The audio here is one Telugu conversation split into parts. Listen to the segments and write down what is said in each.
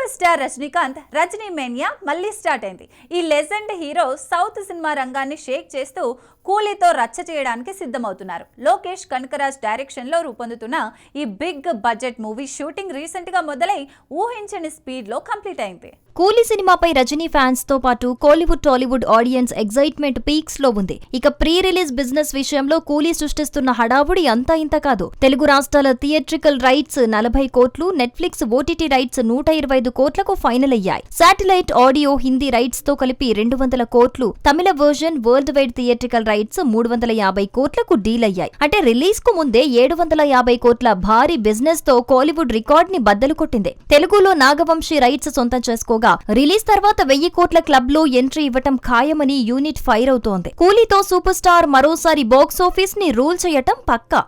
Super star Rajinikanth Rajini mania మళ్ళీ స్టార్ట్ అయింది. ఈ లెజెండ్ హీరో సౌత్ సినిమా రంగాన్ని షేక్ చేస్తూ కూలీతో రచ్చ చేయడానికి సిద్ధమవుతున్నారు. లోకేష్ కనకరాజ్ డైరెక్షన్లో రూపొందుతున్న ఈ బిగ్ బడ్జెట్ మూవీ షూటింగ్ రీసెంట్గా మొదలై ఊహించని స్పీడ్లో కంప్లీట్ అయింది. కూలీ సినిమాపై రజనీ ఫ్యాన్స్తో పాటు కోలీవుడ్ టాలీవుడ్ ఆడియన్స్ ఎగ్జైట్మెంట్ పీక్స్లో ఉంది. ఇక ప్రీ రిలీజ్ బిజినెస్ విషయంలో కూలీ సృష్టిస్తున్న హడావుడి అంతా ఇంత కాదు. తెలుగు రాష్ట్రాల థియేట్రికల్ రైట్స్ నలభై కోట్లు నెట్ఫ్లిక్స్ ఓటీటీ రైట్స్ నూట ఇరవై ఐదు కోట్లకు ఫైనల్ అయ్యాయి. శాటిలైట్ ఆడియో హిందీ రైట్స్తో కలిపి రెండు వందల కోట్లు Tamil version world wide theatrical rights మూడు వందల యాభై కోట్లకు డీల్ అయ్యాయి. అంటే రిలీజ్కు ముందే ఏడు వందల యాభై కోట్ల భారీ బిజినెస్తో కోలీవుడ్ రికార్డ్ని బద్దలు కొట్టింది. తెలుగులో నాగవంశీ రైట్స్ సొంతం చేసుకోగా రిలీజ్ తర్వాత వెయ్యి కోట్ల క్లబ్లో ఎంట్రీ ఇవ్వటం ఖాయమని యూనిట్ ఫైర్ అవుతోంది. కూలీతో సూపర్ స్టార్ మరోసారి బాక్స్ ఆఫీస్ని రూల్ చేయటం పక్కా.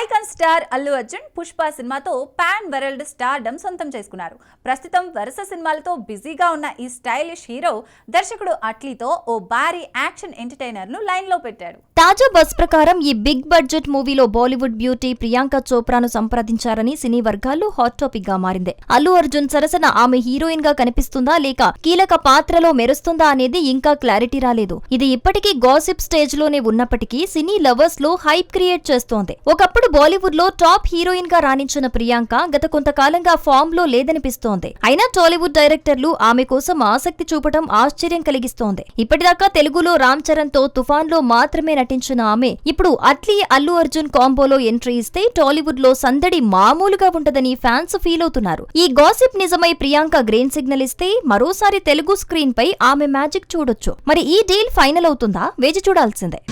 ఐకాన్ స్టార్ అల్లు అర్జున్ పుష్ప సినిమాతో పాన్ వరల్డ్ స్టార్డమ్ సొంతం చేసుకున్నారు. ప్రస్తుతం వరుస సినిమాలతో బిజీగా ఉన్న ఈ స్టైలిష్ హీరో దర్శకుడు అట్లీతో ఓ భారీ యాక్షన్ ఎంటర్టైనర్ను లైన్లో పెట్టాడు. తాజా బస్ ప్రకారం ఈ బిగ్ బడ్జెట్ మూవీలో బాలీవుడ్ బ్యూటీ ప్రియాంక చోప్రాను సంప్రదించారని సినీ వర్గాల్లో హాట్ టాపిక్గా మారింది. అల్లు అర్జున్ సరసన ఆమె హీరోయిన్గా కనిపిస్తుందా లేక కీలక పాత్రలో మెరుస్తుందా అనేది ఇంకా క్లారిటీ రాలేదు. ఇది ఇప్పటికీ గాసిప్ స్టేజ్లోనే ఉన్నప్పటికీ సినీ లవర్స్లో హైప్ క్రియేట్ చేస్తోంది. ఒకప్పుడు బాలీవుడ్లో టాప్ హీరోయిన్గా రాణించిన ప్రియాంక గత కొంతకాలంగా ఫామ్లో లేదనిపిస్తోంది. అయినా టాలీవుడ్ డైరెక్టర్లు ఆమె కోసం ఆసక్తి చూపడం ఆశ్చర్యం కలిగిస్తోంది. ఇప్పటిదాకా తెలుగులో రామ్ చరణ్తో తుఫాన్లో మాత్రమే నటించిన ఆమె ఇప్పుడు అట్లీ అల్లు అర్జున్ కాంబోలో ఎంట్రీ ఇస్తే టాలీవుడ్లో సందడి మామూలుగా ఉంటదని ఫ్యాన్స్ ఫీల్ అవుతున్నారు. ఈ గాసిప్ నిజమై ప్రియాంక గ్రీన్ సిగ్నల్ ఇస్తే మరోసారి తెలుగు స్క్రీన్ పై ఆమె మ్యాజిక్ చూడొచ్చు. మరి ఈ డీల్ ఫైనల్ అవుతుందా? వేచి చూడాల్సిందే.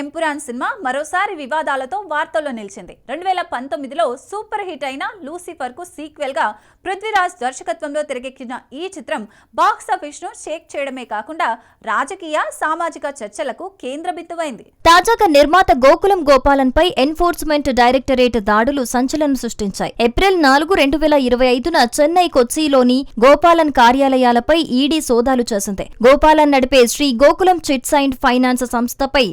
ఎంపురాన్ సినిమా మరోసారి వివాదాలతో వార్తల్లో నిలిచింది. రెండు వేల పంతొమ్మిదిలో సూపర్ హిట్ అయిన లూసిఫర్కు సీక్వెల్గా పృథ్వీరాజ్ దర్శకత్వంలో తెరకెక్కిన ఈ చిత్రం బాక్స్ ఆఫీస్ను షేక్ చేయడమే కాకుండా రాజకీయ సామాజిక చర్చలకు కేంద్ర బిందువైంది. తాజాగా నిర్మాత గోకులం గోపాలన్ పై ఎన్ఫోర్స్మెంట్ డైరెక్టరేట్ దాడులు సంచలనం సృష్టించాయి. ఏప్రిల్ నాలుగు రెండు వేల ఇరవై ఐదున చెన్నై కొచ్చిలోని గోపాలన్ కార్యాలయాలపై ఈడీ సోదాలు చేసింది. గోపాలన్ నడిపే Shri Gokulam chits and finance సంస్థపై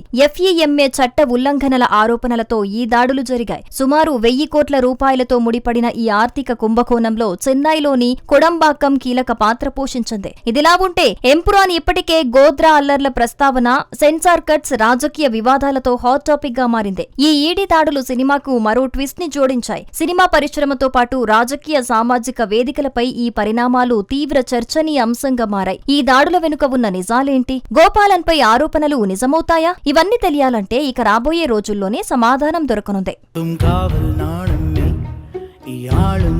ఎఫ్ఈఎంఏ చట్ట ఉల్లంఘనల ఆరోపణలతో ఈ దాడులు జరిగాయి. సుమారు వెయ్యి కోట్ల రూపాయలతో ముడిపడిన ఈ ఆర్థిక కుంభకోణంలో చెన్నైలోని కొడంబాక్కం కీలక పాత్ర పోషించింది. ఇదిలా ఉంటే ఎంపురాన్ ఇప్పటికే గోద్రా అల్లర్ల ప్రస్తావన సెన్సార్ కట్స్ రాజకీయ వివాదాలతో హాట్ టాపిక్గా మారింది. ఈ ఈడీ దాడులు సినిమాకు మరో ట్విస్ట్ని జోడించాయి. సినిమా పరిశ్రమతో పాటు రాజకీయ సామాజిక వేదికలపై ఈ పరిణామాలు తీవ్ర చర్చనీయాంశంగా మారాయి. ఈ దాడుల వెనుక ఉన్న నిజాలేంటి? గోపాలన్ పై ఆరోపణలు నిజమవుతాయా? ఇవన్నీ తెలియాలంటే ఇక రాబోయే రోజుల్లోనే సమాధానం దొరకనుంది. കാവൽ നാളും നീ ഈ ആളും